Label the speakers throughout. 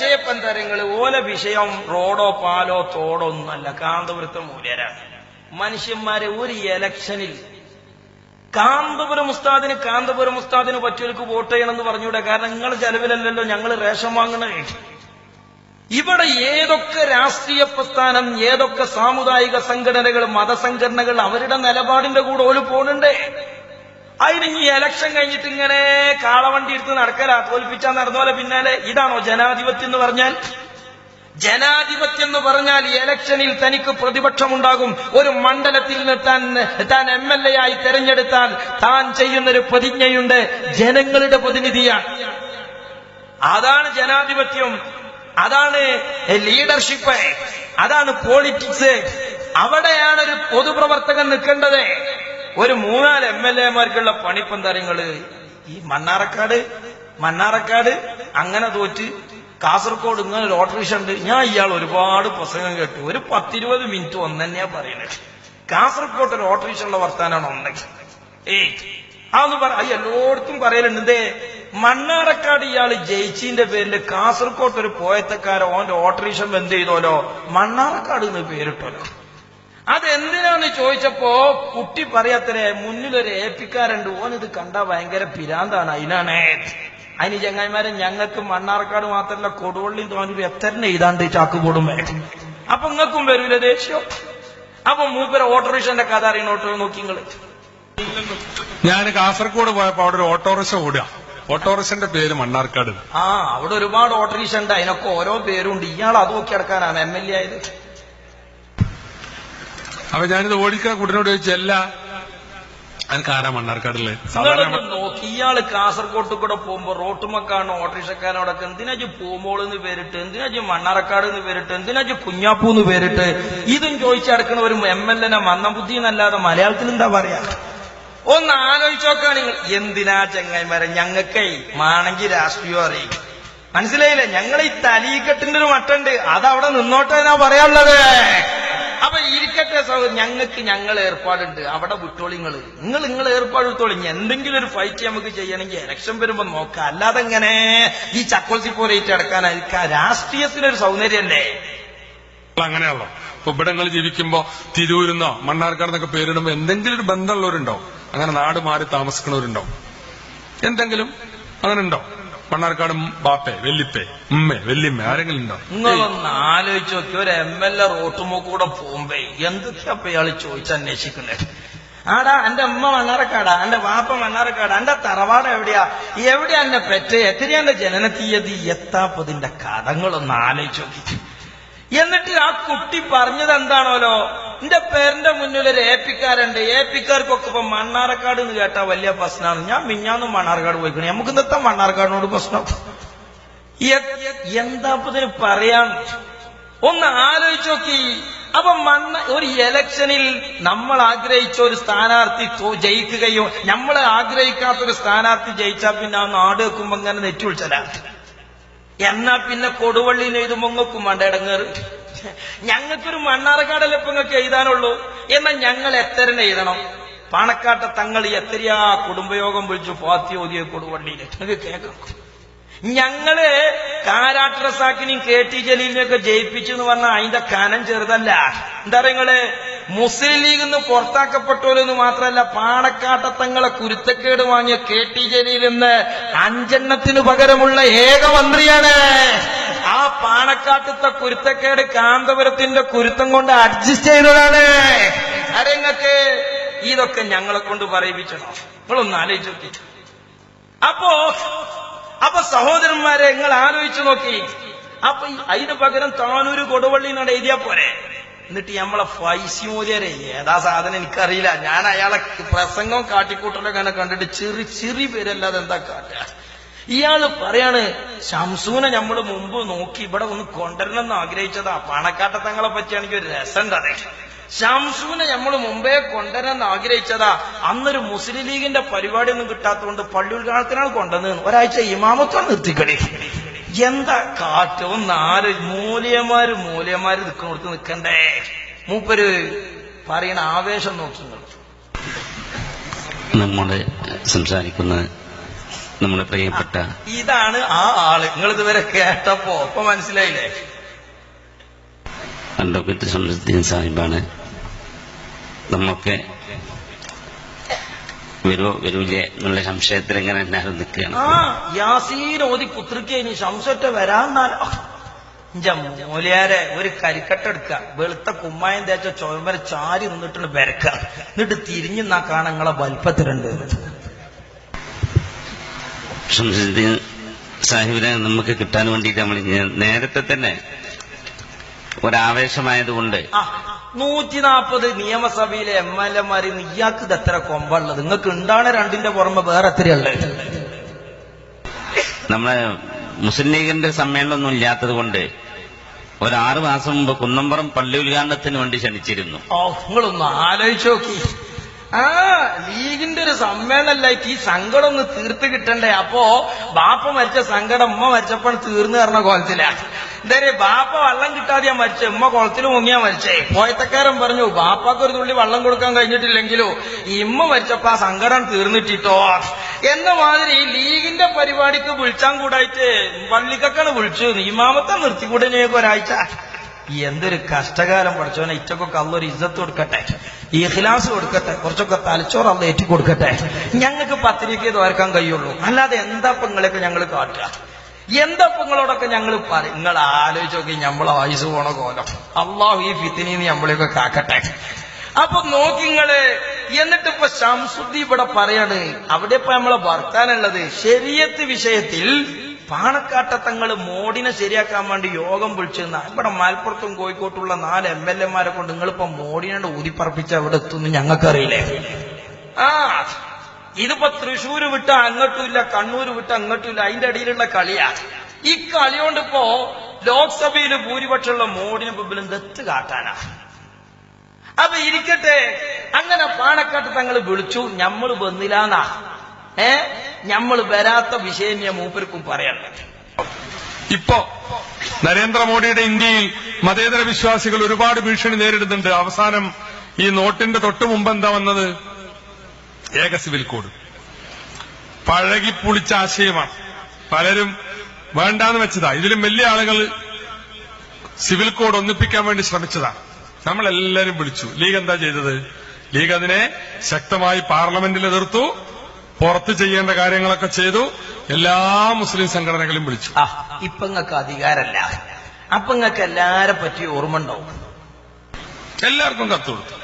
Speaker 1: വിഷയപ്പന്തരങ്ങൾ ഓല വിഷയം റോഡോ പാലോ തോടോ ഒന്നുമല്ല. കാന്തപുരത്തെ മൂല്യരാണ്. മനുഷ്യന്മാരെ ഒരു എലക്ഷനിൽ കാന്തപുരം ഉസ്താദിന് കാന്തപുരം ഉസ്താദിന് പറ്റിയവർക്ക് വോട്ട് ചെയ്യണമെന്ന് പറഞ്ഞൂടെ? കാരണം നിങ്ങൾ ചെലവിലല്ലല്ലോ ഞങ്ങൾ റേഷൻ വാങ്ങണേ ഇവിടെ ഏതൊക്കെ രാഷ്ട്രീയ പ്രസ്ഥാനം ഏതൊക്കെ സാമുദായിക സംഘടനകൾ മതസംഘടനകൾ അവരുടെ നിലപാടിന്റെ കൂടെ ഓൽ പോണുണ്ടേ. അതിന് ഈ എലക്ഷൻ കഴിഞ്ഞിട്ട് ഇങ്ങനെ കാളവണ്ടി എടുത്ത് നടക്കല തോൽപ്പിച്ചാൽ നടന്ന പോലെ പിന്നാലെ ഇതാണോ ജനാധിപത്യം എന്ന് പറഞ്ഞാൽ? ജനാധിപത്യം എന്ന് പറഞ്ഞാൽ ഇലക്ഷനിൽ തനിക്ക് പ്രതിപക്ഷമുണ്ടാകും. ഒരു മണ്ഡലത്തിൽ നിന്ന് താൻ താൻ എം എൽ എ ആയി തെരഞ്ഞെടുത്താൽ താൻ ചെയ്യുന്നൊരു പ്രതിജ്ഞയുണ്ട്. ജനങ്ങളുടെ പ്രതിനിധിയാണ്. അതാണ് ജനാധിപത്യം. അതാണ് ലീഡർഷിപ്പ്. അതാണ് പോളിറ്റിക്സ് അവിടെയാണ് ഒരു പൊതുപ്രവർത്തകൻ നിൽക്കേണ്ടത്. ഒരു മൂന്നാൽ എം എൽ എമാർക്കുള്ള പണിപ്പന്താരങ്ങൾ ഈ മണ്ണാറക്കാട് മണ്ണാറക്കാട് അങ്ങനെ തോറ്റ് കാസർഗോഡ് ഇങ്ങനെ ഒരു ഓട്ടോറിക്ഷ ഉണ്ട് ഞാൻ ഇയാൾ ഒരുപാട് പ്രസംഗം കേട്ടു. ഒരു പത്തിരുപത് മിനിറ്റ് ഒന്നെന്നെയാ പറയുന്നത് കാസർഗോഡ് ഒരു ഓട്ടോറിക്ഷ ഉള്ള വർത്താനാണ് ഒന്നെങ്കിൽ ഏയ് അതൊന്ന് പറ അയ്യ എല്ലായിടത്തും പറയലുണ്ട്. ഇതേ മണ്ണാറക്കാട് ഇയാൾ ജയിച്ചിന്റെ പേരിൽ കാസർകോട്ട് ഒരു പോയത്തക്കാരോ ഓന്റെ ഓട്ടോറിക്ഷ എന്ത് ചെയ്തോലോ? മണ്ണാറക്കാട് എന്ന് പേരിട്ടോലോ? അതെന്തിനാന്ന് ചോദിച്ചപ്പോ കുട്ടി പറയാത്തരെ മുന്നിലൊരു ഏപ്പിക്കാരുണ്ട് ഓൻ ഇത് കണ്ട ഭയങ്കര പിരാന്താണ്. അതിനാണ് അതിന് ചങ്ങായിമാരെ ഞങ്ങൾക്ക് മണ്ണാർക്കാട് മാത്രമല്ല കൊടുവള്ളിയും തോന്നി എത്തരനെ എഴുതാണ്ട് ചാക്ക് കൂടുമ്പോ. അപ്പൊ നിങ്ങൾക്കും വരൂല ദേഷ്യം. അപ്പൊ മൂപ്പര ഓട്ടോറിക്ഷന്റെ കഥ അറിയണോട്ടോ നോക്കി നിങ്ങൾ.
Speaker 2: ഞാൻ കാസർഗോഡ് പോയപ്പോ അവിടെ ഒരു ഓട്ടോറിക്ഷ ഓടുക ഓട്ടോറിക്ഷന്റെ പേര് മണ്ണാർക്കാട്.
Speaker 1: ആ അവിടെ ഒരുപാട് ഓട്ടോറിക്ഷ ഉണ്ട്. അതിനൊക്കെ ഓരോ പേരുണ്ട്. ഇയാൾ അത് നോക്കി കിടക്കാനാണ് എം എൽ എ ആയത്.
Speaker 2: അപ്പൊ ഞാനിത് ഓടിക്കാൻ കുട്ടനോട് ചോദിച്ചല്ല എനിക്ക് ആരാ മണ്ണാർക്കാടിൽ സാധാരണ
Speaker 1: നോക്കി. ഇയാൾ കാസർകോട്ട് കൂടെ പോകുമ്പോ റോട്ടുമക്കാണ് ഓട്ടോറിക്ഷക്കാരനോടൊക്കെ എന്തിനാജ് പൂമോൾ എന്ന് പേരിട്ട് എന്തിനാജ് മണ്ണാർക്കാട് എന്ന് പേരിട്ട് എന്തിനാജ് കുഞ്ഞാപ്പൂ എന്ന് പേരിട്ട് ഇതും ചോദിച്ചടക്കണ ഒരു എം എൽ എനെ മന്ദബുദ്ധി എന്നല്ലാതെ മലയാളത്തിൽ എന്താ പറയാ? ഒന്ന് ആലോചിച്ച് നോക്കാണ് നിങ്ങൾ. എന്തിനാ ചങ്ങായിമാരെ ഞങ്ങൾക്കേ മാണെങ്കിൽ രാഷ്ട്രീയം അറിയും. മനസ്സിലായില്ലേ? ഞങ്ങൾ ഈ തലീക്കെട്ടിന്റെ ഒരു മട്ടുണ്ട്. അതവിടെ നിന്നോട്ടെ എന്നാ പറയാനുള്ളത്. അപ്പൊ ഇരിക്കട്ടെ സഹോദരൻ ഞങ്ങൾക്ക് ഞങ്ങൾ ഏർപ്പാടുണ്ട്. അവിടെ വിട്ടോളിങ്ങൾ. നിങ്ങൾ നിങ്ങൾ ഏർപ്പാടുത്തോളി എന്തെങ്കിലും ഒരു ഫൈറ്റ് നമുക്ക് ചെയ്യണമെങ്കിൽ ഇലക്ഷൻ വരുമ്പോ നോക്കാം. അല്ലാതെ എങ്ങനെ ഈ ചക്കോൾസി പോലെ അടക്കാനായിരിക്കാം. രാഷ്ട്രീയത്തിനൊരു സൗന്ദര്യല്ലേ
Speaker 2: അങ്ങനെയാണോ ഇപ്പൊ ഇവിടെ നിങ്ങൾ ജീവിക്കുമ്പോ തിരൂരുന്നോ മണ്ണാർക്കാടെന്നൊക്കെ പേരിടുമ്പോ എന്തെങ്കിലും ഒരു ബന്ധമുള്ളവരുണ്ടോ അങ്ങനെ നാട് മാറി താമസിക്കുന്നവരുണ്ടോ എന്തെങ്കിലും അങ്ങനെ ഉണ്ടോ മണ്ണാർക്കാട് ബാപ്പേ വെല്ലിപ്പേ ഉമ്മേ വെല്ലിമ്മ ആരെങ്കിലും ഉണ്ടോ
Speaker 1: നിങ്ങളൊന്ന് ആലോചിച്ച് നോക്കി ഒരു എം എൽ എ റോട്ടുമൂക്കൂടെ പോകുമ്പേ എന്തൊക്കെയാ ഇപ്പൊ ഇയാൾ ചോദിച്ചന്വേഷിക്കണ്ടേ ആടാ എന്റെ അമ്മ മണ്ണാറക്കാടാ എന്റെ വാപ്പ മണ്ണാറക്കാടാ എന്റെ തറവാട് എവിടെയാ? എവിടെയാ എന്റെ പെറ്റ്? എത്രയാ എന്റെ ജനന തീയതി എത്താപ്പതിന്റെ കഥങ്ങളൊന്ന് ആലോചിച്ച് നോക്കി എന്നിട്ട് ആ കുട്ടി പറഞ്ഞത് എന്താണോലോ? എന്റെ പേരന്റെ മുന്നിൽ ഒരു ഏപ്പിക്കാരുണ്ട്. ഏപ്പിക്കാർക്കൊക്കെ ഇപ്പൊ മണ്ണാർക്കാട് എന്ന് കേട്ടാ വലിയ പ്രശ്നമാണ് ഞാൻ മിഞ്ഞാന്നും മണ്ണാർക്കാട് പോയിക്കണേ. നമുക്ക് ഇന്നത്തെ മണ്ണാർക്കാടിനോട് പ്രശ്നം. എന്താ ഇതിന് പറയാൻ? ഒന്ന് ആലോചിച്ചു നോക്കി. അപ്പൊ മണ്ണ ഒരു ഇലക്ഷനിൽ നമ്മൾ ആഗ്രഹിച്ച ഒരു സ്ഥാനാർത്ഥി ജയിക്കുകയോ നമ്മൾ ആഗ്രഹിക്കാത്ത ഒരു സ്ഥാനാർത്ഥി ജയിച്ചാൽ പിന്നെ ആ നാട് വെക്കുമ്പോ ഇങ്ങനെ നെറ്റി വിളിച്ചല എന്നാ പിന്നെ കൊടുവള്ളിയിൽ എഴുതുമ്പോ ഇങ്ങക്കും വേണ്ട ഇടങ്ങേറ് ഞങ്ങൾക്കൊരു മണ്ണാറക്കാടല്ലേ ഇപ്പൊ നിങ്ങൾക്ക് എഴുതാനുള്ളൂ. എന്നാൽ ഞങ്ങൾ എത്തരനെ എഴുതണം. പാണക്കാട്ട തങ്ങൾ എത്രയാ കുടുംബയോഗം വിളിച്ചു ഫാത്തി ഓതിയെ കൊടുവള്ളിയിൽ നിങ്ങൾക്ക് കേൾക്കാം. ഞങ്ങൾ കാരാട്ടറസാക്കിനെയും കെ ടി ജലീലിനെയൊക്കെ ജയിപ്പിച്ചു എന്ന് പറഞ്ഞാൽ അതിന്റെ കനം ചെറുതല്ല. എന്താ നിങ്ങൾ? മുസ്ലിം ലീഗിൽ നിന്ന് പുറത്താക്കപ്പെട്ടോലെന്ന് മാത്രമല്ല പാണക്കാട്ടത്തങ്ങളെ കുരുത്തക്കേട് വാങ്ങിയ കെ ടി ജലീൽ എന്ന് അഞ്ചെണ്ണത്തിന് പകരമുള്ള ഏക മന്ത്രിയാണ്. ആ പാണക്കാട്ടത്തെ കുരുത്തക്കേട് കാന്തപുരത്തിന്റെ കുരുത്തം കൊണ്ട് അഡ്ജസ്റ്റ് ചെയ്തതാണ്. അരങ്ങക്ക് ഇതൊക്കെ ഞങ്ങളെ കൊണ്ട് പറയിപ്പിച്ചണോ? നിങ്ങളൊന്ന് ആലോചിച്ച് നോക്കി അപ്പോ അപ്പൊ സഹോദരന്മാരെ നിങ്ങൾ ആലോചിച്ചു നോക്കി. അപ്പൊ അതിന് പകരം താനൂര് കൊടുവള്ളി നട എഴുതിയാ പോരെ. എന്നിട്ട് നമ്മളെ ഫൈസിമോദിയരെ ഏതാ സാധനം എനിക്കറിയില്ല. ഞാൻ അയാളെ പ്രസംഗം കാട്ടിക്കൂട്ടലൊക്കെ കണ്ടിട്ട് ചെറി ചെറി പേരല്ലാതെ എന്താ കാട്ടുക ഇയാൾ പറയാണ് ശംസൂനെ നമ്മൾ മുമ്പ് നോക്കി ഇവിടെ ഒന്ന് കൊണ്ടുവരണം എന്ന് ആഗ്രഹിച്ചതാ പണക്കാട്ടത്തങ്ങളെ പറ്റിയാണെങ്കിൽ ഒരു രസമുണ്ട് അതെ. ഷംസൂനെ നമ്മൾ മുമ്പേ കൊണ്ടുവരാൻ ആഗ്രഹിച്ചതാ. അന്നൊരു മുസ്ലിം ലീഗിന്റെ പരിപാടി ഒന്നും കിട്ടാത്തതുകൊണ്ട് പള്ളി ഉദ്ഘാടനത്തിനാണ് കൊണ്ടുവന്നത് ഒരാഴ്ച ഇമാമത്വം നിർത്തിക്കളി. എന്താ കാറ്റ് നാല് മൂല്യമാര് മൂല്യമാര് നിൽക്കുന്നിടത്ത് നിൽക്കണ്ടേ മൂപ്പര് പറയണ ആവേശം നോക്കി
Speaker 3: നമ്മുടെ സംസാരിക്കുന്ന നമ്മുടെ പ്രിയപ്പെട്ട
Speaker 1: ഇതാണ് ആ ആൾ. നിങ്ങൾ ഇതുവരെ കേട്ടപ്പോ ഇപ്പൊ മനസ്സിലായില്ലേ?
Speaker 3: അഡ്വക്കേറ്റ് ഷംസുദ്ദീൻ സാഹിബാണ്. നമുക്ക് വരൂ വരൂലേ എന്നുള്ള സംശയത്തിൽ ഇങ്ങനെ എല്ലാവരും നിൽക്കുകയാണ്.
Speaker 1: യാസീൻ ഓതി ഇനി. ശംസൊറ്റ വരാന്നാലോ. മൂലിയാരെ ഒരു കരിക്കട്ട എടുക്ക വെളുത്ത കുമ്മായം തേച്ച ചോമ്പര ചാരി നിന്നിട്ടുണ്ട് വരക്ക എന്നിട്ട് തിരിഞ്ഞു നാ കാണങ്ങളെ നിങ്ങളെ വലിപ്പത്തിലുണ്ട്.
Speaker 3: ഷംസുദ്ദീൻ സാഹിബിനെ നമുക്ക് കിട്ടാൻ വേണ്ടിയിട്ട് നമ്മൾ നേരത്തെ തന്നെ ഒരാവേശമായതുകൊണ്ട്
Speaker 1: നൂറ്റി നാൽപ്പത് നിയമസഭയിലെ എം എൽ എ നിന്ന് ഇയാൾക്ക് ഇത് എത്ര കൊമ്പുള്ളത്? നിങ്ങൾക്ക് ഉണ്ടാണ് രണ്ടിന്റെ പുറമെ വേറെ എത്രയുള്ളത്
Speaker 3: നമ്മളെ മുസ്ലിം ലീഗിന്റെ സമ്മേളനമൊന്നും ഇല്ലാത്തത് കൊണ്ട് ഒരാറു മാസം മുമ്പ് കുന്നമ്പറം പള്ളി ഉദ്ഘാടനത്തിന് വേണ്ടി ക്ഷണിച്ചിരുന്നു.
Speaker 1: ഓ നിങ്ങളൊന്ന് ആലോചിച്ചു നോക്കി. ആ ലീഗിന്റെ ഒരു സമ്മേളനമല്ലായിട്ട് ഈ സങ്കടം ഒന്ന് തീർത്ത് കിട്ടണ്ടേ? അപ്പോ ബാപ്പ മരിച്ച സങ്കടം ഉമ്മ മരിച്ചപ്പോൾ തീർന്നു തരണ കോലത്തിലാ. എന്തായാലും ബാപ്പ വള്ളം കിട്ടാതെയാ മരിച്ചേ ഉമ്മ കുളത്തിൽ മുങ്ങിയാ മരിച്ചേ. പോയത്തക്കാരൻ പറഞ്ഞു ബാപ്പാക്ക് ഒരു തുള്ളി വള്ളം കൊടുക്കാൻ കഴിഞ്ഞിട്ടില്ലെങ്കിലോ ഈ ഇമ്മ മരിച്ചപ്പോ ആ സങ്കടം തീർന്നിട്ടിട്ടോ? എന്ന മാതിരി ലീഗിന്റെ പരിപാടിക്ക് വിളിച്ചാൻ കൂടായിട്ട് പള്ളിക്കൊക്കെയാണ് വിളിച്ചു ഇമാമത്തെ നിർത്തിക്കൂടെ ഞങ്ങൾക്ക് ഒരാഴ്ച. എന്തൊരു കഷ്ടകാലം പഠിച്ചോനെ ഇറ്റക്കൊക്കെ അള്ളൊരു ഇജ്ജത്ത് കൊടുക്കട്ടെ. ഈ ഖിലാസ് കൊടുക്കട്ടെ. കുറച്ചൊക്കെ തലച്ചോറ് അള്ള ഏറ്റി കൊടുക്കട്ടെ. ഞങ്ങൾക്ക് പത്തിരിക്ക് തോർക്കാൻ കഴിയുള്ളൂ. അല്ലാതെ എന്താ പെങ്ങളെയൊക്കെ ഞങ്ങൾ കാട്ടുക? എന്താ നിങ്ങളോടൊക്കെ ഞങ്ങൾ പറയും? നിങ്ങൾ ആലോചിച്ച് നോക്കി നമ്മളെ വയസ്സ് പോണ കോലം. അള്ളാഹു ഈ ഫിത്തിനി നമ്മളെയൊക്കെ കാക്കട്ടെ. അപ്പൊ നോക്കിങ്ങൾ എന്നിട്ട് ഇപ്പൊ ശംസുദ്ദി ഇവിടെ പറയാണ് അവിടെ ഇപ്പൊ നമ്മളെ വർത്താനുള്ളത് ശരീരത്ത് വിഷയത്തിൽ പാണക്കാട്ടത്തങ്ങൾ മോഡിനെ ശരിയാക്കാൻ വേണ്ടി യോഗം വിളിച്ചിരുന്ന ഇവിടെ മലപ്പുറത്തും കോഴിക്കോട്ടുള്ള നാല് എം എൽ എമാരെ കൊണ്ട് നിങ്ങളിപ്പോ മോഡിനെ ഊതിപ്പറപ്പിച്ച് അവിടെ എത്തുന്നു ഞങ്ങൾക്കറിയില്ലേ? ആ ഇതിപ്പോ തൃശ്ശൂർ വിട്ട അങ്ങോട്ടുമില്ല കണ്ണൂര് വിട്ട അങ്ങോട്ടുമില്ല അതിന്റെ അടിയിലുള്ള കളിയാ. ഈ കളി കൊണ്ടിപ്പോ ലോക്സഭയിൽ ഭൂരിപക്ഷമുള്ള മോഡിനെ മുമ്പിൽ ദത്ത് കാട്ടാനാ. അപ്പൊ ഇരിക്കട്ടെ അങ്ങനെ പാണക്കാട്ട് തങ്ങൾ വിളിച്ചു ഞമ്മൾ വന്നില്ലാന്നാ. ഏ? നമ്മൾ വരാത്ത വിഷയം ഞാൻ മൂപ്പർക്കും പറയണ്ടേ
Speaker 2: ഇപ്പോ നരേന്ദ്രമോദിയുടെ ഇന്ത്യയിൽ മതേതര വിശ്വാസികൾ ഒരുപാട് ഭീഷണി നേരിടുന്നുണ്ട്. അവസാനം ഈ നോട്ടിന്റെ തൊട്ടു മുമ്പ് എന്താ വന്നത്? ഏക സിവിൽ കോഡ്. പഴകി പുളിച്ച ആശയമാണ്. പലരും വേണ്ടാന്ന് വെച്ചതാ. ഇതിലും വലിയ ആളുകൾ സിവിൽ കോഡ് ഒന്നിപ്പിക്കാൻ വേണ്ടി ശ്രമിച്ചതാണ് നമ്മളെല്ലാരും വിളിച്ചു. ലീഗ് എന്താ ചെയ്തത്? ലീഗ് അതിനെ ശക്തമായി പാർലമെന്റിൽ എതിർത്തു. പുറത്ത് ചെയ്യേണ്ട കാര്യങ്ങളൊക്കെ ചെയ്തു. എല്ലാ മുസ്ലിം സംഘടനകളും വിളിച്ചു.
Speaker 1: ആ ഇപ്പൊ നിങ്ങൾക്ക് അധികാരമല്ല. അപ്പൊ നിങ്ങൾക്ക് എല്ലാരെ പറ്റി ഓർമ്മ ഉണ്ടാവും.
Speaker 2: എല്ലാവർക്കും കത്ത് കൊടുത്തു.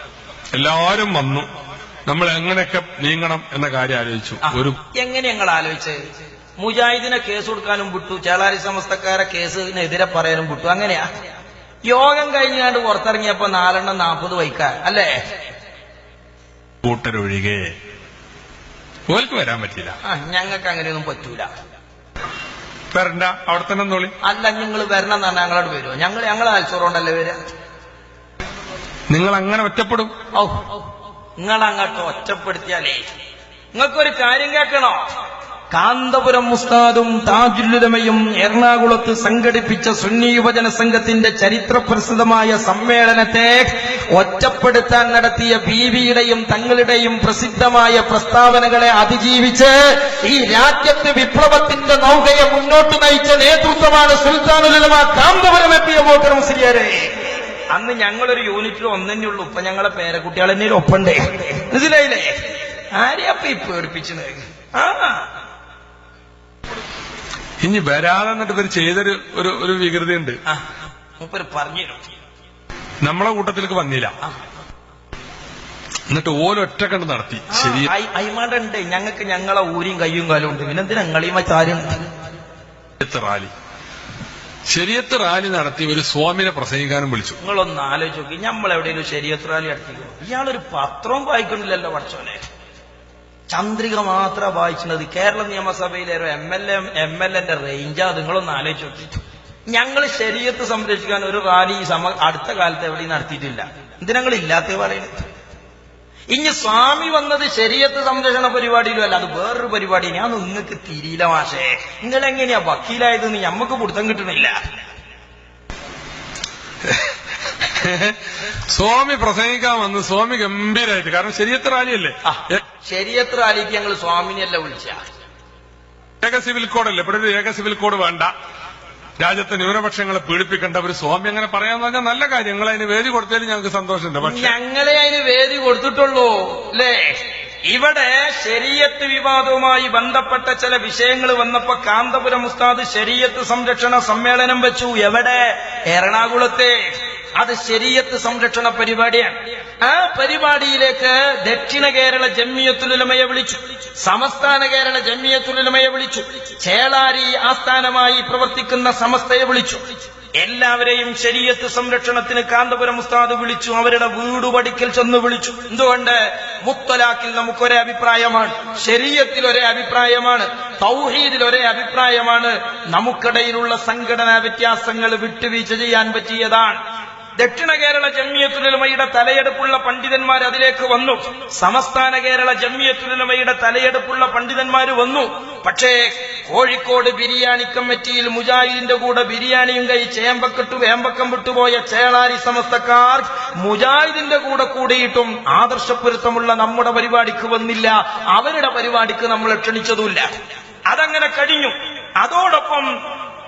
Speaker 2: എല്ലാരും വന്നു. നമ്മൾ എങ്ങനെയൊക്കെ നീങ്ങണം എന്ന കാര്യം ആലോചിച്ചു. ഒരു
Speaker 1: എങ്ങനെ ഞങ്ങൾ ആലോചിച്ചത് മുജാഹിദിനെ കേസ് കൊടുക്കാനും വിട്ടു. ചേളാരി സമസ്തക്കാരെ കേസിനെതിരെ പറയാനും വിട്ടു. അങ്ങനെയാ? യോഗം കഴിഞ്ഞാണ്ട് പുറത്തിറങ്ങിയപ്പോ നാലെണ്ണം നാൽപ്പത് വൈക്കാൻ അല്ലേ?
Speaker 2: കൂട്ടരൊഴികെ ഓൽക്ക് വരാൻ പറ്റില്ല.
Speaker 1: ഞങ്ങൾക്ക് അങ്ങനെയൊന്നും പറ്റൂല.
Speaker 2: വരണ്ട അവിടെ തന്നെ നോളി
Speaker 1: അല്ല നിങ്ങൾ വരണം എന്നാണ് ഞങ്ങളോട് വരുമോ ഞങ്ങൾ ഞങ്ങളെ അൽച്ചോറുണ്ടല്ലേ വരിക?
Speaker 2: നിങ്ങൾ അങ്ങനെ ഒറ്റപ്പെടും
Speaker 1: നിങ്ങൾ അങ്ങോട്ട് ഒറ്റപ്പെടുത്തിയാലേ. നിങ്ങൾക്കൊരു കാര്യം കേൾക്കണോ? കാന്തപുരം ഉസ്താദും താജുല്ലുലമയും എറണാകുളത്ത് സംഘടിപ്പിച്ച സുന്നി യുവജന സംഘത്തിന്റെ ചരിത്രപ്രസിദ്ധമായ സമ്മേളനത്തെ ഒറ്റപ്പെടുത്താൻ നടത്തിയ ബീവിയുടെയും തങ്ങളുടെയും പ്രസിദ്ധമായ പ്രസ്താവനകളെ അതിജീവിച്ച് ഈ രാജ്യത്ത് വിപ്ലവത്തിന്റെ നൗകയെ മുന്നോട്ട് നയിച്ച നേതൃത്വമാണ് സുൽത്താനുലമ കാന്തപുരം എത്തിയ വോട്ടർ സിരിയരെ അന്ന് ഞങ്ങളൊരു യൂണിറ്റിൽ ഒന്നെ ഉള്ളൂ. ഇപ്പൊ ഞങ്ങളെ പേരക്കുട്ടികൾ തന്നെ ഒപ്പണ്ടേ മനസ്സിലായില്ലേ? ആരെയപ്പ ഈ പേടിപ്പിച്ചത്? ആ.
Speaker 2: ഇനി വരാതെ എന്നിട്ട് ഇവർ ചെയ്തൊരു ഒരു ഒരു വികൃതി ഉണ്ട്
Speaker 1: പറഞ്ഞു
Speaker 2: നമ്മളെ കൂട്ടത്തിലേക്ക് വന്നില്ല.
Speaker 1: എന്നിട്ട്
Speaker 2: എന്നിട്ട് ഓരൊറ്റക്കണ്ട് നടത്തി. ശരി.
Speaker 1: അയ്മാണ്ടുണ്ട് ഞങ്ങൾക്ക് ഞങ്ങളെ ഊരിയും കയ്യും കാലും ഉണ്ട്. പിന്നെന്തിനാ ഞങ്ങളീമ ചാരും
Speaker 2: റാലി. ശരിയത്ത് റാലി നടത്തി ഒരു സ്വാമിനെ പ്രസംഗിക്കാനും വിളിച്ചു.
Speaker 1: നിങ്ങളൊന്ന് ആലോചിച്ച് നോക്കി. ശരിയത്ത് റാലി നടത്തി ഇയാളൊരു പത്രവും വായിക്കുന്നില്ലല്ലോ പഠിച്ചോനെ ചന്ദ്രിക മാത്രം വായിച്ചത് കേരള നിയമസഭയിലെ ഒരു M L A M L എന്റെ റേഞ്ചാ നിങ്ങളൊന്ന് ആലോചിച്ച് ഞങ്ങൾ ശരീരത്ത് സംരക്ഷിക്കാൻ ഒരു റാലി സമ അടുത്ത കാലത്ത് എവിടെയും നടത്തിയിട്ടില്ല. എന്തിനങ്ങൾ ഇല്ലാത്ത പറയുന്നത്? ഇനി സ്വാമി വന്നത് ശരീരത്ത് സംരക്ഷണ പരിപാടിയിലും അല്ല അത് വേറൊരു പരിപാടി. ഞാൻ നിങ്ങൾക്ക് തിരിയില്ല മാഷേ. നിങ്ങൾ എങ്ങനെയാ വക്കീലായതെന്ന് ഞമ്മക്ക് പിടുത്തം കിട്ടണില്ല.
Speaker 2: സ്വാമി പ്രസംഗിക്കാൻ വന്ന്. സ്വാമി ഗംഭീരായിട്ട്. കാരണം ശരിയത്ര റാലിയല്ലേ
Speaker 1: ശരിയത്ര ആലിക്ക് ഞങ്ങൾ സ്വാമിനെയല്ല വിളിച്ച.
Speaker 2: ഏക സിവിൽ കോഡല്ലേ ഇവിടെ ഒരു ഏക സിവിൽ കോഡ് വേണ്ട. രാജ്യത്തെ ന്യൂനപക്ഷങ്ങളെ പീഡിപ്പിക്കേണ്ട ഒരു സ്വാമി അങ്ങനെ പറയാന്ന് പറഞ്ഞാൽ നല്ല കാര്യം. നിങ്ങൾ അതിന് വേദി കൊടുത്തതിൽ ഞങ്ങൾക്ക് സന്തോഷമുണ്ട്. പക്ഷെ
Speaker 1: ഞങ്ങളെ അതിന് വേദി കൊടുത്തിട്ടുള്ളൂ അല്ലേ? ഇവിടെ ശരീയത്ത് വിവാദവുമായി ബന്ധപ്പെട്ട ചില വിഷയങ്ങൾ വന്നപ്പോ കാന്തപുരം ഉസ്താദ് ശരീയത്ത് സംരക്ഷണ സമ്മേളനം വെച്ചു. എവിടെ? എറണാകുളത്തെ. അത് ശരീയത്ത് സംരക്ഷണ പരിപാടിയാണ്. ആ പരിപാടിയിലേക്ക് ദക്ഷിണ കേരള ജമ്മിയത്തുലുലമയെ വിളിച്ചു. സമസ്ഥാന കേരള ജമ്മിയത്തുലുലമയെ വിളിച്ചു. ചേളാരി ആസ്ഥാനമായി പ്രവർത്തിക്കുന്ന സമസ്തയെ വിളിച്ചു. എല്ലാവരെയും ശരീരത്ത് സംരക്ഷണത്തിന് കാന്തപുരം ഉസ്താദ് വിളിച്ചു അവരുടെ വീട് പടിക്കൽ ചെന്ന് വിളിച്ചു. എന്തുകൊണ്ട്? മുത്തലാക്കിൽ നമുക്കൊരേ അഭിപ്രായമാണ് ശരീരത്തിൽ ഒരേ അഭിപ്രായമാണ് തൗഹീദിൽ ഒരേ അഭിപ്രായമാണ്. നമുക്കിടയിലുള്ള സംഘടനാ വ്യത്യാസങ്ങൾ വിട്ടുവീഴ്ച ചെയ്യാൻ പറ്റിയതാണ്. ദക്ഷിണ കേരള ജമ്മിയത്തുലമയുടെ തലയെടുപ്പുള്ള പണ്ഡിതന്മാർ അതിലേക്ക് വന്നു. സമസ്ഥാന കേരള ജമ്മിയത്തുലമയുടെ തലയെടുപ്പുള്ള പണ്ഡിതന്മാർ വന്നു. പക്ഷേ കോഴിക്കോട് ബിരിയാണി കമ്മിറ്റിയിൽ മുജാഹിദിന്റെ കൂടെ ബിരിയാണിയും കൈ ചേമ്പക്കെട്ടു വേമ്പക്കം വിട്ടുപോയ ചേളാരി സമസ്തക്കാർ മുജാഹിദിന്റെ കൂടെ കൂടിയിട്ടും ആദർശപ്പൊരുത്തമുള്ള നമ്മുടെ പരിപാടിക്ക് വന്നില്ല. അവരുടെ പരിപാടിക്ക് നമ്മൾ ക്ഷണിച്ചതുമില്ല. അതങ്ങനെ കഴിഞ്ഞു. അതോടൊപ്പം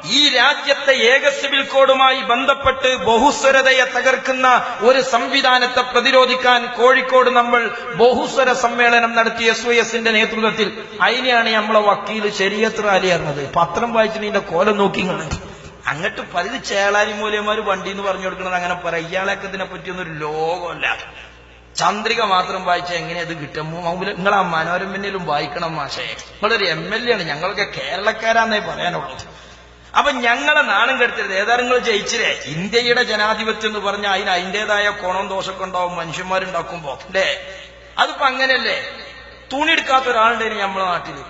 Speaker 1: ഈ രാജ്യത്തെ ഏക സിവിൽ കോഡുമായി ബന്ധപ്പെട്ട് ബഹുസ്വരതയെ തകർക്കുന്ന ഒരു സംവിധാനത്തെ പ്രതിരോധിക്കാൻ കോഴിക്കോട് നമ്മൾ ബഹുസ്വര സമ്മേളനം നടത്തിയ എസ് വൈ എസിന്റെ നേതൃത്വത്തിൽ. അതിനെയാണ് നമ്മളെ വക്കീൽ ശരിയത്ര അലി അറിഞ്ഞത് പത്രം വായിച്ചിട്ട് കോലം നോക്കിങ്ങൾ അങ്ങോട്ട് പലത് ചേളാരി മൂലയന്മാർ വണ്ടി എന്ന് പറഞ്ഞു കൊടുക്കുന്നത് അങ്ങനെ പറയാം. ഇയാളൊക്കെ ഇതിനെ പറ്റിയൊന്നും ഒരു ലോകമല്ല ചന്ദ്രിക മാത്രം വായിച്ച എങ്ങനെ അത് കിട്ടും? നിങ്ങൾ ആ മനോരമയിലും വായിക്കണം മാഷേ. നിങ്ങളൊരു എം എൽ എ ആണ്. ഞങ്ങളൊക്കെ കേരളക്കാരാന്നേ പറയാനുള്ളൂ അപ്പൊ ഞങ്ങളെ നാണം കെടുത്തരുത്. ഏതായാലും നിങ്ങൾ ജയിച്ചില്ലേ ഇന്ത്യയുടെ ജനാധിപത്യം എന്ന് പറഞ്ഞാൽ അതിന് അതിന്റേതായ കോണം ദോഷമൊക്കെ ഉണ്ടാവും മനുഷ്യന്മാരുണ്ടാക്കുമ്പോ. അല്ലേ? അതിപ്പോ അങ്ങനെയല്ലേ? തുണി എടുക്കാത്ത ഒരാളുണ്ടായിരുന്നു നമ്മളെ നാട്ടിൽ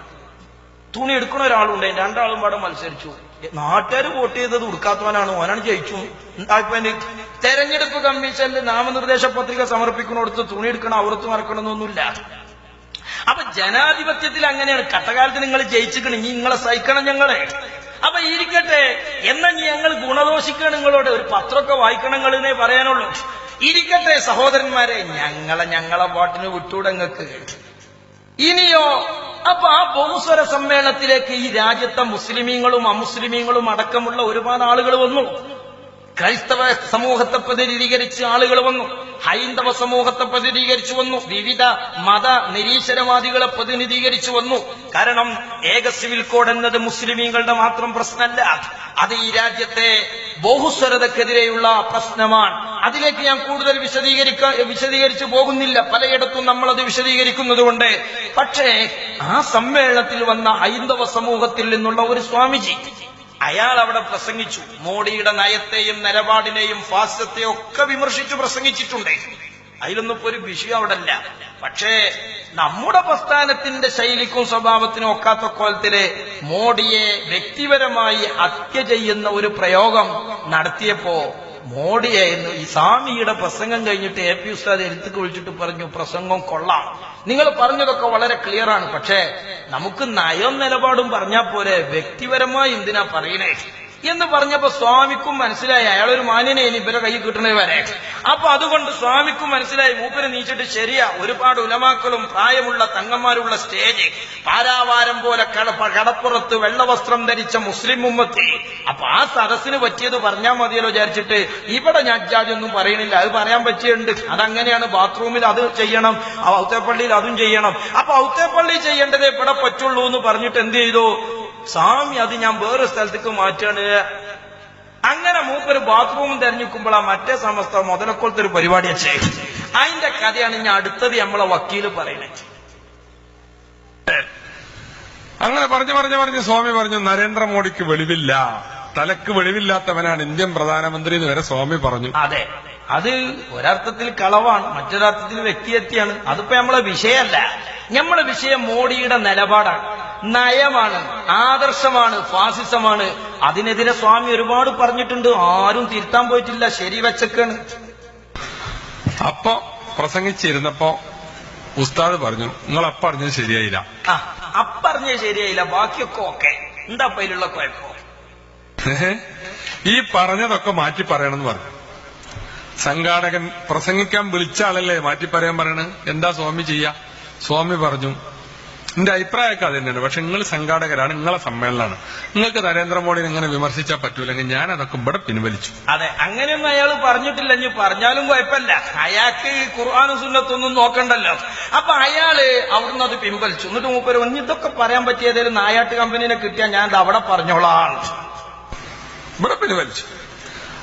Speaker 1: തുണി എടുക്കുന്ന ഒരാളുണ്ടായിരുന്നു രണ്ടാളും പാടെ മത്സരിച്ചു. നാട്ടുകാർ വോട്ട് ചെയ്തത് ഉടുക്കാത്തവനാണ്. ഓനാണ് ജയിച്ചു. ഉണ്ടാക്കുവാൻ തെരഞ്ഞെടുപ്പ് കമ്മീഷനിൽ നാമനിർദ്ദേശ പത്രിക സമർപ്പിക്കുന്നിടത്ത് തുണി എടുക്കണം അവർത്ത് മറക്കണമെന്നൊന്നുമില്ല. അപ്പൊ ജനാധിപത്യത്തിൽ അങ്ങനെയാണ്. കട്ടകാലത്ത് നിങ്ങൾ ജയിച്ചിക്കണം ഇനി നിങ്ങളെ സഹിക്കണം ഞങ്ങളെ. അപ്പൊ ഇരിക്കട്ടെ എന്നാ ഞങ്ങൾ ഗുണദോഷിക്കണം നിങ്ങളോട്? ഒരു പത്രമൊക്കെ വായിക്കണം നിങ്ങളെന്നേ പറയാനുള്ളൂ. ഇരിക്കട്ടെ സഹോദരന്മാരെ ഞങ്ങളെ ഞങ്ങളെ വോട്ടിന് വിട്ടൂടെ നിങ്ങൾക്ക്. ഇനിയോ അപ്പൊ ആ ബഹുസ്വര സമ്മേളനത്തിലേക്ക് ഈ രാജ്യത്തെ മുസ്ലിമീങ്ങളും അമുസ്ലിമീങ്ങളും അടക്കമുള്ള ഒരുപാട് ആളുകൾ വന്നു. ക്രൈസ്തവ സമൂഹത്തെ പ്രതിനിധീകരിച്ച് ആളുകൾ വന്നു. ഹൈന്ദവ സമൂഹത്തെ പ്രതിനിധീകരിച്ചു വന്നു. വിവിധ മത നിരീശ്വരവാദികളെ പ്രതിനിധീകരിച്ചു വന്നു. കാരണം ഏക സിവിൽ കോഡ് എന്നത് മുസ്ലിമീങ്ങളുടെ മാത്രം പ്രശ്നമല്ല. അത് ഈ രാജ്യത്തെ ബഹുസ്വരതക്കെതിരെയുള്ള പ്രശ്നമാണ്. അതിലേക്ക് ഞാൻ കൂടുതൽ വിശദീകരിക്ക വിശദീകരിച്ചു പോകുന്നില്ല. പലയിടത്തും നമ്മളത് വിശദീകരിക്കുന്നതുകൊണ്ട്. പക്ഷേ ആ സമ്മേളനത്തിൽ വന്ന ഹൈന്ദവ സമൂഹത്തിൽ നിന്നുള്ള ഒരു സ്വാമിജി അയാൾ അവിടെ പ്രസംഗിച്ചു. മോഡിയുടെ നയത്തെയും നിലപാടിനെയും ഫാസിസത്തെയും ഒക്കെ വിമർശിച്ചു പ്രസംഗിച്ചിട്ടുണ്ട്. അതിലൊന്നും ഇപ്പൊ ഒരു വിഷയം അവിടെ അല്ല പക്ഷേ നമ്മുടെ പ്രസ്ഥാനത്തിന്റെ ശൈലിക്കും സ്വഭാവത്തിനും ഒക്കാത്ത കോലത്തിൽ മോഡിയെ വ്യക്തിപരമായി ഹത്യ ചെയ്യുന്ന ഒരു പ്രയോഗം നടത്തിയപ്പോ മോഡിയെ ഇന്ന് ഈ സ്വാമിയുടെ പ്രസംഗം കഴിഞ്ഞിട്ട് എ പി ഉസ്താദ് എഴുത്തുക്ക് വിളിച്ചിട്ട് പറഞ്ഞു പ്രസംഗം കൊള്ളാം. നിങ്ങൾ പറഞ്ഞതൊക്കെ വളരെ ക്ലിയർ ആണ്. പക്ഷേ നമുക്ക് നയം നിലപാടും പറഞ്ഞാൽ പോലെ വ്യക്തിപരമായി എന്തിനാ പറയണേ എന്ന് പറഞ്ഞപ്പോ സ്വാമിക്കും മനസ്സിലായി. അയാളൊരു മാന്യനെ ഇനി ഇവരെ കൈ കിട്ടണേ വരെ. അപ്പൊ അതുകൊണ്ട് സ്വാമിക്കും മനസ്സിലായി. മൂപ്പര് നീച്ചിട്ട് ശരിയാ. ഒരുപാട് ഉലമാക്കളും പ്രായമുള്ള തങ്ങന്മാരുള്ള സ്റ്റേജ്. പാരാവാരം പോലെ കട- കടപ്പുറത്ത് വെള്ളവസ്ത്രം ധരിച്ച മുസ്ലിം ഉമ്മത്തി. അപ്പൊ ആ സദസ്സിന് പറ്റിയത് പറഞ്ഞാൽ മതിയല്ലോ വിചാരിച്ചിട്ട്. ഇവിടെ ഞാൻ ഒന്നും പറയണില്ല. അത് പറയാൻ പറ്റിയുണ്ട് അതങ്ങനെയാണ് ബാത്റൂമിൽ അത് ചെയ്യണം. ഔത്തേപ്പള്ളിയിൽ അതും ചെയ്യണം. അപ്പൊ ഔത്തേപ്പള്ളി ചെയ്യേണ്ടത് ഇവിടെ പറ്റുള്ളൂ എന്ന് പറഞ്ഞിട്ട് എന്ത് ചെയ്തു? സ്വാമി അത് ഞാൻ വേറെ സ്ഥലത്തേക്ക് മാറ്റാണ്. അങ്ങനെ മൂപ്പര് ബാത്റൂം തെരഞ്ഞെടുക്കുമ്പോൾ ആ മറ്റേ സമസ്ത മുതലക്കൊളത്തെ ഒരു പരിപാടി ചെയ്യും അതിന്റെ കഥയാണ് ഞാൻ അടുത്തത് നമ്മളെ വക്കീൽ പറയണേ.
Speaker 2: അങ്ങനെ പറഞ്ഞു പറഞ്ഞു പറഞ്ഞു സ്വാമി പറഞ്ഞു നരേന്ദ്രമോദിക്ക് വെളിവില്ല. തലക്ക് വെളിവില്ലാത്തവനാണ് ഇന്ത്യൻ പ്രധാനമന്ത്രി എന്ന് വരെ സ്വാമി പറഞ്ഞു.
Speaker 1: അതെ. അത് ഒരർത്ഥത്തിൽ കളവാണ് മറ്റൊരർത്ഥത്തിൽ വ്യക്തിയെത്തിയാണ്. അതിപ്പോ നമ്മളെ വിഷയമല്ല. നമ്മളെ വിഷയം മോഡിയുടെ നിലപാടാണ്. നയമാണ് ആദർശമാണ് ഫാസിസമാണ്. അതിനെതിരെ സ്വാമി ഒരുപാട് പറഞ്ഞിട്ടുണ്ട്. ആരും തിരുത്താൻ പോയിട്ടില്ല. ശരി വെച്ചക്കാണ്.
Speaker 2: അപ്പൊ പ്രസംഗിച്ചിരുന്നപ്പോ ഉസ്താദ് പറഞ്ഞു നിങ്ങൾ അപ്പറഞ്ഞത് ശരിയായില്ല.
Speaker 1: അപ്പറഞ്ഞത് ശരിയായില്ല. ബാക്കിയൊക്കെ ഓക്കെ. എന്താ അതിലുള്ള കുഴപ്പം?
Speaker 2: ഈ പറഞ്ഞതൊക്കെ മാറ്റി പറയണമെന്ന് പറഞ്ഞു. സംഘാടകൻ പ്രസംഗിക്കാൻ വിളിച്ച ആളല്ലേ മാറ്റി പറയാൻ പറയണ്? എന്താ സ്വാമി ചെയ്യ? സ്വാമി പറഞ്ഞു എന്റെ അഭിപ്രായമൊക്കെ അത് തന്നെയാണ്. പക്ഷെ നിങ്ങൾ സംഘാടകരാണ് നിങ്ങളെ സമ്മേളനമാണ്. നിങ്ങൾക്ക് നരേന്ദ്രമോദിനെ ഇങ്ങനെ വിമർശിച്ചാൽ പറ്റൂലെങ്കിൽ ഞാൻ അതൊക്കെ ഇവിടെ പിൻവലിച്ചു.
Speaker 1: അതെ അങ്ങനെയൊന്നും അയാൾ പറഞ്ഞിട്ടില്ല ഇനി പറഞ്ഞാലും കുഴപ്പമില്ല. അയാൾക്ക് ഖുർആാനും സുന്നത്തൊന്നും നോക്കണ്ടല്ലോ. അപ്പൊ അയാൾ അവിടുന്ന് അത് പിൻവലിച്ചു. എന്നിട്ട് മൂപ്പര് ഒന്ന് ഇതൊക്കെ പറയാൻ പറ്റിയ ഏതെങ്കിലും നായാട്ട് കമ്പനീനെ കിട്ടിയാൽ ഞാൻ അവിടെ പറഞ്ഞോളാണ്
Speaker 2: ഇവിടെ പിൻവലിച്ചു.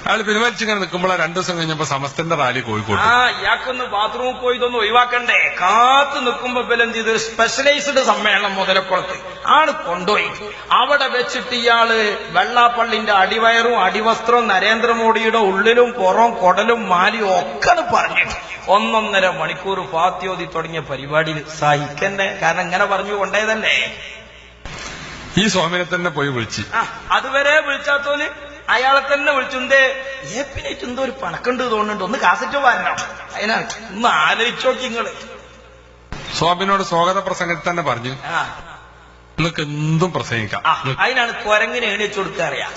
Speaker 2: അയാൾ പിൻവലിച്ചിങ്ങനെ നിൽക്കുമ്പോൾ രണ്ടു ദിവസം കഴിഞ്ഞപ്പോ സമസ്തന്റെ റാലി കോഴിക്കോട്
Speaker 1: ആ ഇയാൾക്കൊന്ന് ബാത്റൂമിൽ പോയി ഇതൊന്നും ഒഴിവാക്കണ്ടേ? കാത്തു നിൽക്കുമ്പോ ഇവലെന്ത് ചെയ്ത്? സ്പെഷ്യലൈസ്ഡ് സമ്മേളനം മുതലക്കുളത്ത്. ആണ് കൊണ്ടുപോയി. അവിടെ വെച്ചിട്ട് ഇയാൾ വെള്ളാപ്പള്ളിന്റെ അടിവയറും അടിവസ്ത്രവും നരേന്ദ്രമോദിയുടെ ഉള്ളിലും പുറം കൊടലും മാലിയും ഒക്കെ പറഞ്ഞു ഒന്നൊന്നര മണിക്കൂർ ഫാത്യോതി തുടങ്ങിയ പരിപാടിയിൽ സഹിക്കണ്ടേ കാരണം ഇങ്ങനെ പറഞ്ഞു കൊണ്ടേതല്ലേ?
Speaker 2: ഈ സ്വാമിനെ തന്നെ പോയി വിളിച്ച്.
Speaker 1: അതുവരെ വിളിച്ചാത്തോൽ അയാളെ തന്നെ വിളിച്ചുണ്ടേ ഏപ്പിനേറ്റ് എന്തോ ഒരു പണക്കുണ്ട് തോന്നുന്നുണ്ട്. ഒന്ന് കാസറ്റ് വാരണം. അതിനാണ് ഒന്ന് ആലോചിച്ചോക്കി നിങ്ങൾ
Speaker 2: സ്വാമിനോട് സ്വാഗത പ്രസംഗത്തിൽ തന്നെ പറഞ്ഞു.
Speaker 1: ആ.
Speaker 2: നിങ്ങൾക്ക് എന്തും പ്രസംഗിക്കാം.
Speaker 1: അതിനാണ് കൊരങ്ങിന് എണീച്ചു കൊടുക്കാറിയാ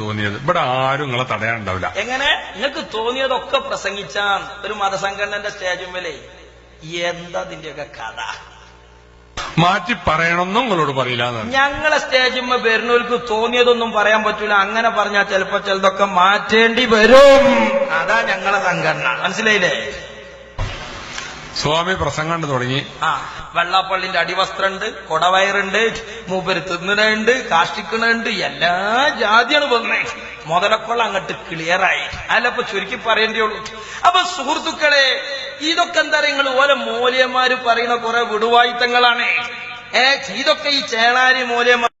Speaker 2: തോന്നിയത്. ഇവിടെ ആരും നിങ്ങളെ തടയാനുണ്ടാവില്ല.
Speaker 1: എങ്ങനെ? നിങ്ങൾക്ക് തോന്നിയതൊക്കെ പ്രസംഗിച്ചാ ഒരു മതസംഘടനന്റെ സ്റ്റേജുമ്പലേ എന്താ ഇതിന്റെയൊക്കെ കഥ?
Speaker 2: മാറ്റി പറയണമെന്നും നിങ്ങളോട് പറയില്ല
Speaker 1: ഞങ്ങളെ സ്റ്റേജുമ്മ വരുന്നവർക്ക് തോന്നിയതൊന്നും പറയാൻ പറ്റൂല. അങ്ങനെ പറഞ്ഞാൽ ചിലപ്പോ ചിലതൊക്കെ മാറ്റേണ്ടി വരും. അതാ ഞങ്ങളെ സംഘടന. മനസ്സിലായില്ലേ?
Speaker 2: സ്വാമി പ്രസംഗം തുടങ്ങി.
Speaker 1: ആ വെള്ളാപ്പള്ളിന്റെ അടിവസ്ത്രമുണ്ട് കൊടവയറുണ്ട് മൂപ്പര് തിന്നണുണ്ട് കാഷ്ടിക്കണുണ്ട് എല്ലാ ജാതിയാണ് വന്നേ. മുതലക്കൊള്ള അങ്ങോട്ട് ക്ലിയറായി അല്ലപ്പൊ ചുരുക്കി പറയേണ്ടിയുള്ളൂ. അപ്പൊ സുഹൃത്തുക്കളെ ഇതൊക്കെ എന്താ നിങ്ങൾ ഓരോ മൂല്യന്മാര് പറയുന്ന കുറെ വിടുവായുത്തങ്ങളാണ് ഏ ഇതൊക്കെ ഈ ചേളാരി മൂല്യന്മാർ